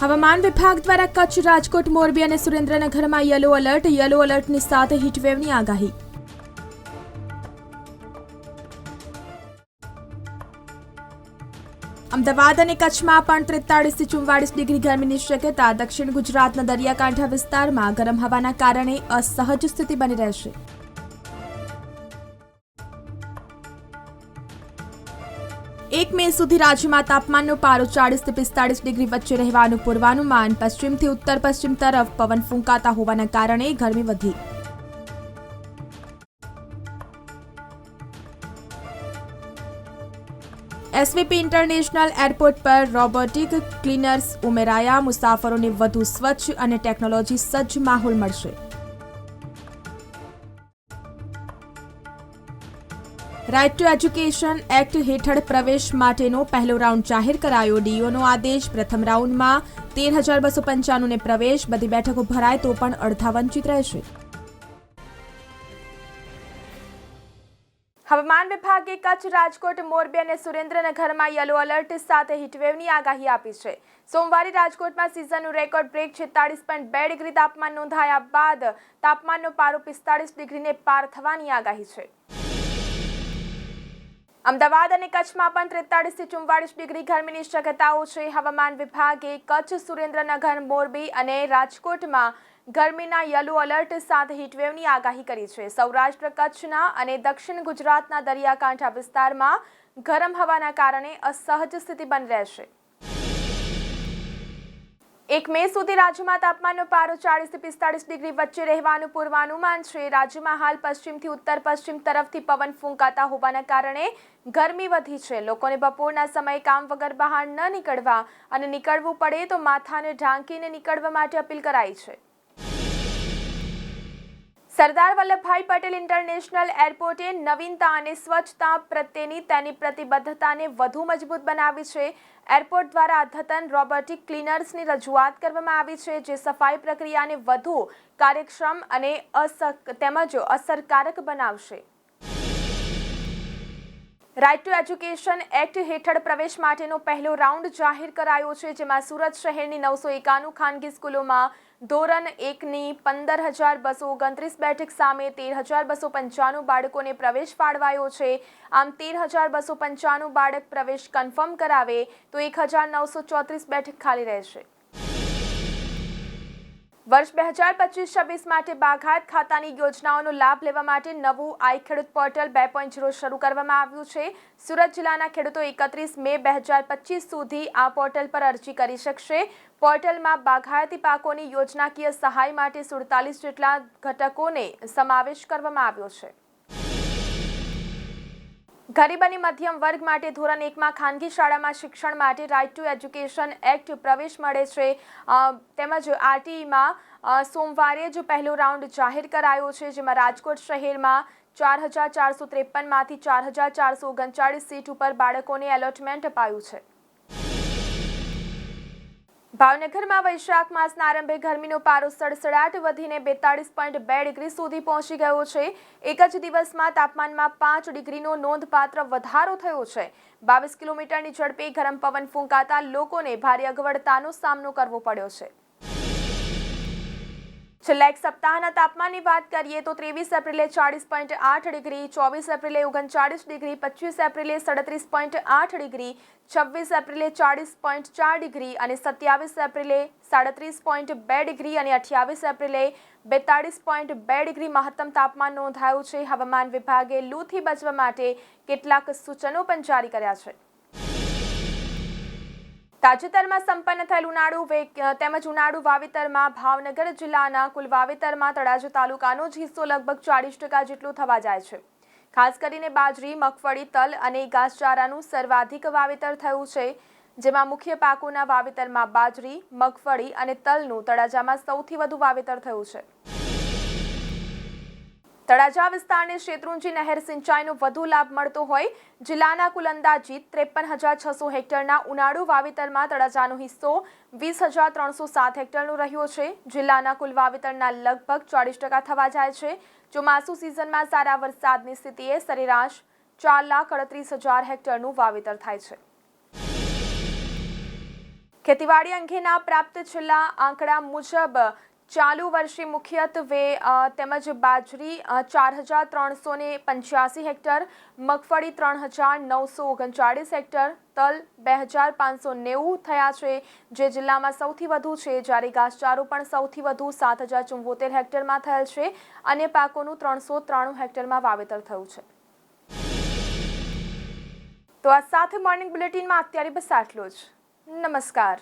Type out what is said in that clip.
હવામાન વિભાગ દ્વારા કચ્છ, રાજકોટ, મોરબી અને સુરેન્દ્રનગરમાં યલો એલર્ટ, યલો એલર્ટની સાથે હીટવેવની આગાહી. અમદાવાદ અને કચ્છમાં પણ ત્રેતાળીસથી ચુમ્વાળીસ ડિગ્રી ગરમીની શક્યતા. દક્ષિણ ગુજરાતના દરિયાકાંઠા વિસ્તારમાં ગરમ હવાના કારણે અસહજ સ્થિતિ બની રહેશે. એક મે સુધી રાજ્યમાં તાપમાનનો પારો ચાળીસથી પિસ્તાળીસ ડિગ્રી વચ્ચે રહેવાનું પૂર્વાનુમાન પશ્ચિમથી ઉત્તર પશ્ચિમ તરફ પવન ફૂંકાતા હોવાના કારણે ગરમી વધી. એસવીપી ઇન્ટરનેશનલ એરપોર્ટ પર રોબોટિક ક્લીનર્સ ઉમેરાયા. મુસાફરોને વધુ સ્વચ્છ અને ટેકનોલોજી સજ્જ માહોલ મળશે. રાઇટ ટુ એજ્યુકેશન એક્ટ હેઠળ પ્રવેશ માટેનો પહેલો રાઉન્ડ જાહેર કરાયો. ડીઓનો આદેશ પ્રથમ રાઉન્ડમાં તેર હજાર બસો પંચાણુંને પ્રવેશ, બધી બેઠકો ભરાય તો પણ અડધા વંચિત રહેશે. હવામાન વિભાગે કચ્છ, રાજકોટ, મોરબી અને સુરેન્દ્રનગરમાં યલો એલર્ટ સાથે હીટવેવની આગાહી આપી છે. સોમવારે રાજકોટમાં સિઝનનું રેકોર્ડ બ્રેક છેતાળીસ પોઈન્ટ બે ડિગ્રી તાપમાન નોંધાયા બાદ તાપમાનનો પારો પિસ્તાળીસ ડિગ્રીને પાર થવાની આગાહી છે. અમદાવાદ અને કચ્છમાં પણ ત્રેતાળીસથી ચુમ્વાળીસ ડિગ્રી ગરમીની શક્યતાઓ છે. હવામાન વિભાગે કચ્છ, સુરેન્દ્રનગર, મોરબી અને રાજકોટમાં ગરમીના યલો એલર્ટ સાથે હીટવેવની આગાહી કરી છે. સૌરાષ્ટ્ર કચ્છના અને દક્ષિણ ગુજરાતના દરિયાકાંઠા વિસ્તારમાં ગરમ હવાના કારણે અસહજ સ્થિતિ બની રહેશે. એક મે સુધી રાજ્યમાં તાપમાનનો પારો ચાળીસથી પિસ્તાળીસ ડિગ્રી વચ્ચે રહેવાનું પૂર્વાનુમાન છે. રાજ્યમાં હાલ પશ્ચિમથી ઉત્તર પશ્ચિમ તરફથી પવન ફૂંકાતા હોવાના કારણે ગરમી વધી છે. લોકોને બપોરના સમયે કામ વગર બહાર ન નીકળવા અને નીકળવું પડે તો માથાને ઢાંકીને નીકળવા માટે અપીલ કરાઈ છે. સરદાર વલ્લભભાઈ પટેલ ઇન્ટરનેશનલ એરપોર્ટે નવીનતા અને સ્વચ્છતા પ્રત્યેની તેની પ્રતિબદ્ધતાને વધુ મજબૂત બનાવી છે. એરપોર્ટ દ્વારા અદ્યતન રોબોટિક ક્લીનર્સની રજૂઆત કરવામાં આવી છે, જે સફાઈ પ્રક્રિયાને વધુ કાર્યક્ષમ અને તેમજ અસરકારક બનાવશે. રાઇટ ટુ એજ્યુકેશન એક્ટ હેઠળ પ્રવેશ માટેનો પહેલો રાઉન્ડ જાહેર કરાયો છે, જેમાં સુરત શહેરની નવસો એકાણું ખાનગી સ્કૂલોમાં ધોરણ એકની પંદર હજાર બસો ઓગણત્રીસ બેઠક સામે તેર હજાર બસો પંચાણું બાળકોને પ્રવેશ ફાળવાયો છે. આમ તેર હજાર બસો પંચાણું બાળક પ્રવેશ કન્ફર્મ કરાવે તો એક હજાર નવસો ચોત્રીસ બેઠક ખાલી રહેશે. વર્ષ બે હજાર પચીસ છવ્વીસ માટે બાગાયત ખાતાની યોજનાઓનો લાભ લેવા માટે નવું આઈ ખેડૂત પોર્ટલ બે પોઈન્ટ ઝીરો શરૂ કરવામાં આવ્યું છે. સુરત જિલ્લાના ખેડૂતો એકત્રીસ મે બે હજાર પચીસ સુધી આ પોર્ટલ પર અરજી કરી શકશે. પોર્ટલમાં બાગાયતી પાકોની યોજનાકીય સહાય માટે સુડતાલીસ જેટલા ઘટકોને સમાવેશ કરવામાં આવ્યો છે. ગરીબ અને મધ્યમ વર્ગ માટે ધોરણ એકમાં ખાનગી શાળામાં શિક્ષણ માટે રાઇટ ટુ એજ્યુકેશન એક્ટ પ્રવેશ મળે છે. તેમજ આરટીઈમાં સોમવારે જ પહેલો રાઉન્ડ જાહેર કરાયો છે, જેમાં રાજકોટ શહેરમાં ચાર હજાર ચારસો ત્રેપનમાંથી ચાર હજાર ચારસો ઓગણચાળીસ સીટ ઉપર બાળકોને એલોટમેન્ટ અપાયું છે. ભાવનગરમાં વૈશાખ માસના આરંભે ગરમીનો પારો સડસડાટ વધીને બેતાળીસ પોઈન્ટ બે ડિગ્રી સુધી પહોંચી ગયો છે. એક જ દિવસમાં તાપમાનમાં પાંચ ડિગ્રીનો નોંધપાત્ર વધારો થયો છે. બાવીસ કિલોમીટરની ઝડપે ગરમ પવન ફૂંકાતા લોકોને ભારે અગવડતાનો સામનો કરવો પડ્યો છે. છેલ્લા એક સપ્તાહના તાપમાનની વાત કરીએ તો ત્રેવીસ એપ્રિલે ચાળીસ પોઈન્ટ આઠ ડિગ્રી, ચોવીસ એપ્રિલે ઓગણચાળીસ ડિગ્રી, પચીસ એપ્રિલે સડત્રીસ પોઈન્ટ આઠ ડિગ્રી, છવ્વીસ એપ્રિલે ચાળીસ પોઈન્ટ ચાર ડિગ્રી અને સત્યાવીસ એપ્રિલે સાડત્રીસ પોઈન્ટ બે ડિગ્રી અને અઠ્યાવીસ એપ્રિલે બેતાળીસ પોઈન્ટ બે ડિગ્રી મહત્તમ તાપમાન નોંધાયું છે. હવામાન વિભાગે લૂથી બચવા માટે કેટલાક સૂચનો પણ જારી કર્યા છે. તાજેતરમાં સંપન્ન થયેલ ઉનાળુ તેમજ ઉનાળુ વાવેતરમાં ભાવનગર જિલ્લાના કુલ વાવેતરમાં તળાજા તાલુકાનો જ હિસ્સો લગભગ ચાળીસ ટકા જેટલો થવા જાય છે. ખાસ કરીને બાજરી, મગફળી, તલ અને ઘાસચારાનું સર્વાધિક વાવેતર થયું છે, જેમાં મુખ્ય પાકોના વાવેતરમાં બાજરી, મગફળી અને તલનું તળાજામાં સૌથી વધુ વાવેતર થયું છે. તળાજા વિસ્તારને શેત્રુંજી નહેર સિંચાઈનો વધુ લાભ મળતો હોય, જિલ્લાના કુલ અંદાજિત ત્રેપન હજાર છસો હેક્ટરના ઉનાળુ વાવેતરમાં તળાજાનો હિસ્સો વીસ હજાર ત્રણસો સાત હેક્ટરનો રહ્યો છે. જિલ્લાના કુલ વાવેતરના લગભગ ચાળીસ ટકા થવા જાય છે. ચોમાસુ સિઝનમાં સારા વરસાદની સ્થિતિએ સરેરાશ ચાર લાખ અડત્રીસ હજાર હેક્ટરનું વાવેતર થાય છે. ખેતીવાડી અંગેના પ્રાપ્ત છેલ્લા આંકડા મુજબ ચાલુ વર્ષે મુખ્યત્વે તેમજ બાજરી ચાર હજાર ત્રણસો ને પંચ્યાસી હેક્ટર, મગફળી ત્રણ હજાર નવસો ઓગણચાળીસ હેક્ટર, તલ બે હજાર પાંચસો નેવું થયા છે. જે જિલ્લામાં સૌથી વધુ છે, જ્યારે ઘાસચારો પણ સૌથી વધુ સાત હજાર ચુંવોતેર હેક્ટરમાં થયેલ છે અન્ય પાકોનું ત્રણસો ત્રાણું હેક્ટરમાં વાવેતર થયું છે. તો આ સાથે મોર્નિંગ બુલેટિનમાં અત્યારે બસ આટલું જ. નમસ્કાર.